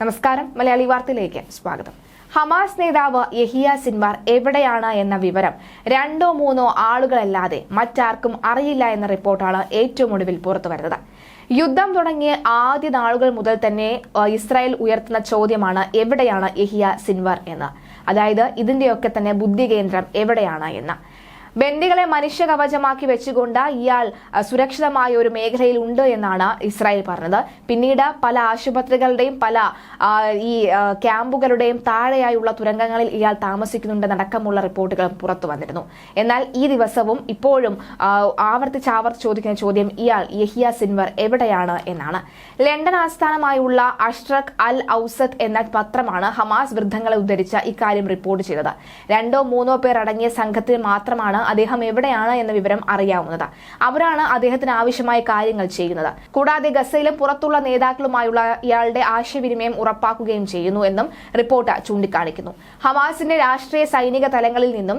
നമസ്കാരം. മലയാളി വാർത്തയിലേക്ക് സ്വാഗതം. ഹമാസ് നേതാവ് യഹിയ സിൻവാർ എവിടെയാണ് എന്ന വിവരം രണ്ടോ മൂന്നോ ആളുകളല്ലാതെ മറ്റാർക്കും അറിയില്ല എന്ന റിപ്പോർട്ടാണ് ഏറ്റവും ഒടുവിൽ പുറത്തുവരുന്നത് യുദ്ധം തുടങ്ങിയ ആദ്യ നാളുകൾ മുതൽ തന്നെ ഇസ്രായേൽ ഉയർത്തുന്ന ചോദ്യമാണ് എവിടെയാണ് യഹിയ സിൻവാർ എന്ന്. അതായത് ഇതിന്റെയൊക്കെ തന്നെ ബുദ്ധി കേന്ദ്രം എവിടെയാണ് എന്ന്. ബന്ദികളെ മനുഷ്യ കവചമാക്കി വെച്ചുകൊണ്ട് ഇയാൾ സുരക്ഷിതമായ ഒരു മേഖലയിൽ ഉണ്ട് എന്നാണ് ഇസ്രായേൽ പറഞ്ഞത്. പിന്നീട് പല ആശുപത്രികളുടെയും പല ഈ ക്യാമ്പുകളുടെയും താഴെയായുള്ള തുരങ്കങ്ങളിൽ ഇയാൾ താമസിക്കുന്നുണ്ടെന്നടക്കമുള്ള റിപ്പോർട്ടുകൾ പുറത്തു വന്നിരുന്നു. എന്നാൽ ഈ ദിവസവും ഇപ്പോഴും ആവർത്തിച്ചാവർത്തി ആവർത്തിച്ച് ആവർത്തിച്ച് ചോദിക്കുന്ന ചോദ്യം ഇയാൾ യഹിയ സിൻവർ എവിടെയാണ് എന്നാണ്. ലണ്ടൻ ആസ്ഥാനമായുള്ള അഷ്റഖ് അൽ ഔസത്ത് എന്ന പത്രമാണ് ഹമാസ് വൃദ്ധങ്ങളെ ഉദ്ധരിച്ച ഇക്കാര്യം റിപ്പോർട്ട് ചെയ്തത്. രണ്ടോ മൂന്നോ പേർ അടങ്ങിയ സംഘത്തിന് മാത്രമാണ് അദ്ദേഹം എവിടെയാണ് എന്ന വിവരം അറിയാവുന്നത് അവരാണ് അദ്ദേഹത്തിന് ആവശ്യമായ കാര്യങ്ങൾ ചെയ്യുന്നത്. കൂടാതെ ഗസയിലും പുറത്തുള്ള നേതാക്കളുമായുള്ള ഇയാളുടെ ആശയവിനിമയം ഉറപ്പാക്കുകയും ചെയ്യുന്നു എന്നും റിപ്പോർട്ട് ചൂണ്ടിക്കാണിക്കുന്നു. ഹമാസിന്റെ രാഷ്ട്രീയ സൈനിക തലങ്ങളിൽ നിന്നും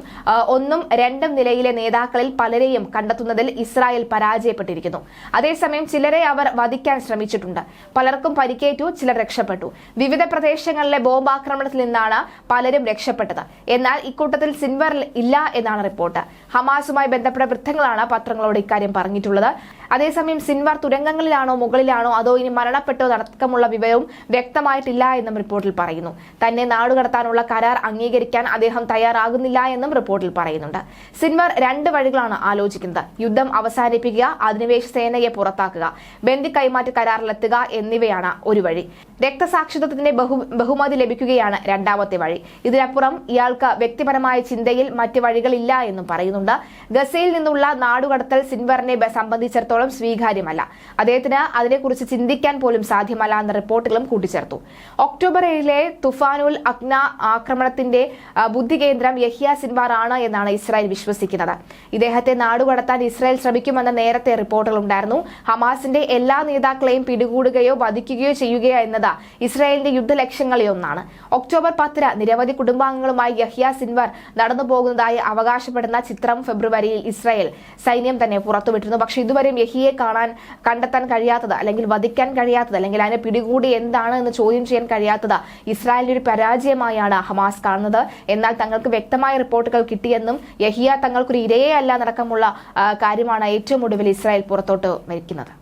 ഒന്നും രണ്ടും നിലയിലെ നേതാക്കളിൽ പലരെയും കണ്ടെത്തുന്നതിൽ ഇസ്രായേൽ പരാജയപ്പെട്ടിരിക്കുന്നു. അതേസമയം ചിലരെ അവർ വധിക്കാൻ ശ്രമിച്ചിട്ടുണ്ട്. പലർക്കും പരിക്കേറ്റു ചിലർ രക്ഷപ്പെട്ടു. വിവിധ പ്രദേശങ്ങളിലെ ബോംബാക്രമണത്തിൽ നിന്നാണ് പലരും രക്ഷപ്പെട്ടത്. എന്നാൽ ഇക്കൂട്ടത്തിൽ സിൻവർ ഇല്ല എന്നാണ് റിപ്പോർട്ട്. ഹമാസുമായി ബന്ധപ്പെട്ട വൃദ്ധങ്ങളാണ് പത്രങ്ങളോട് ഇക്കാര്യം പറഞ്ഞിട്ടുള്ളത്. അതേസമയം സിൻവാർ തുരങ്കങ്ങളിലാണോ മുകളിലാണോ അതോ ഇനി മരണപ്പെട്ടോ നടക്കമുള്ള വിവരവും വ്യക്തമായിട്ടില്ല എന്നും റിപ്പോർട്ടിൽ പറയുന്നു. തന്നെ നാടുകടത്താനുള്ള കരാർ അംഗീകരിക്കാൻ അദ്ദേഹം തയ്യാറാകുന്നില്ല എന്നും റിപ്പോർട്ടിൽ പറയുന്നുണ്ട്. സിൻവാർ രണ്ട് വഴികളാണ് ആലോചിക്കുന്നത്. യുദ്ധം അവസാനിപ്പിക്കുക അധിനിവേശ സേനയെ പുറത്താക്കുക ബന്ദി കൈമാറ്റ കരാറിലെത്തുക എന്നിവയാണ് ഒരു വഴി. രക്തസാക്ഷിത്വത്തിന്റെ ബഹു ബഹുമതി ലഭിക്കുകയാണ് രണ്ടാമത്തെ വഴി. ഇതിനപ്പുറം ഇയാൾക്ക് വ്യക്തിപരമായ ചിന്തയിൽ മറ്റ് വഴികളില്ല എന്നും പറയുന്നുണ്ട്. ഗസയിൽ നിന്നുള്ള നാടുകടത്തൽ സിൻവറിനെ സംബന്ധിച്ചിടത്തോളം സ്വീകാര്യമല്ല. അദ്ദേഹത്തിന് അതിനെക്കുറിച്ച് ചിന്തിക്കാൻ പോലും സാധ്യമല്ല എന്ന റിപ്പോർട്ടുകളും കൂട്ടിച്ചേർത്തു. ഒക്ടോബർ ഏഴിലെ തുഫാനുൽ അഗ്ന ആക്രമണത്തിന്റെ ബുദ്ധികേന്ദ്രം ബുദ്ധി കേന്ദ്രം യഹിയ സിൻവാർ ആണ് എന്നാണ് ഇസ്രായേൽ വിശ്വസിക്കുന്നത്. ഇദ്ദേഹത്തെ നാടുകടത്താൻ ഇസ്രായേൽ ശ്രമിക്കുമെന്ന നേരത്തെ റിപ്പോർട്ടുകൾ ഉണ്ടായിരുന്നു. ഹമാസിന്റെ എല്ലാ നേതാക്കളെയും പിടികൂടുകയോ വധിക്കുകയോ ചെയ്യുകയോ എന്നത് ഇസ്രായേലിന്റെ യുദ്ധലക്ഷ്യങ്ങളിൽ ഒന്നാണ്. ഒക്ടോബർ പത്തിന് നിരവധി കുടുംബാംഗങ്ങളുമായി യഹിയ സിൻവർ നടന്നു പോകുന്നതായി അവകാശപ്പെടുന്ന ചിത്രം ഫെബ്രുവരിയിൽ ഇസ്രായേൽ സൈന്യം തന്നെ പുറത്തുവിട്ടിരുന്നു. പക്ഷേ ഇതുവരെയും യഹിയെ കാണാൻ കണ്ടെത്താൻ കഴിയാത്തത് അല്ലെങ്കിൽ വധിക്കാൻ കഴിയാത്തത് അല്ലെങ്കിൽ അതിനെ പിടികൂടി എന്താണ് എന്ന് ചോദ്യം ചെയ്യാൻ കഴിയാത്തത് ഇസ്രായേലിന്റെ ഒരു പരാജയമായാണ് ഹമാസ് കാണുന്നത്. എന്നാൽ തങ്ങൾക്ക് വ്യക്തമായ റിപ്പോർട്ടുകൾ കിട്ടിയെന്നും യഹിയ തങ്ങൾക്കൊരു ഇരയെ അല്ല നടക്കമുള്ള കാര്യമാണ് ഏറ്റവും ഒടുവിൽ ഇസ്രായേൽ പുറത്തോട്ട് വയ്ക്കുന്നത്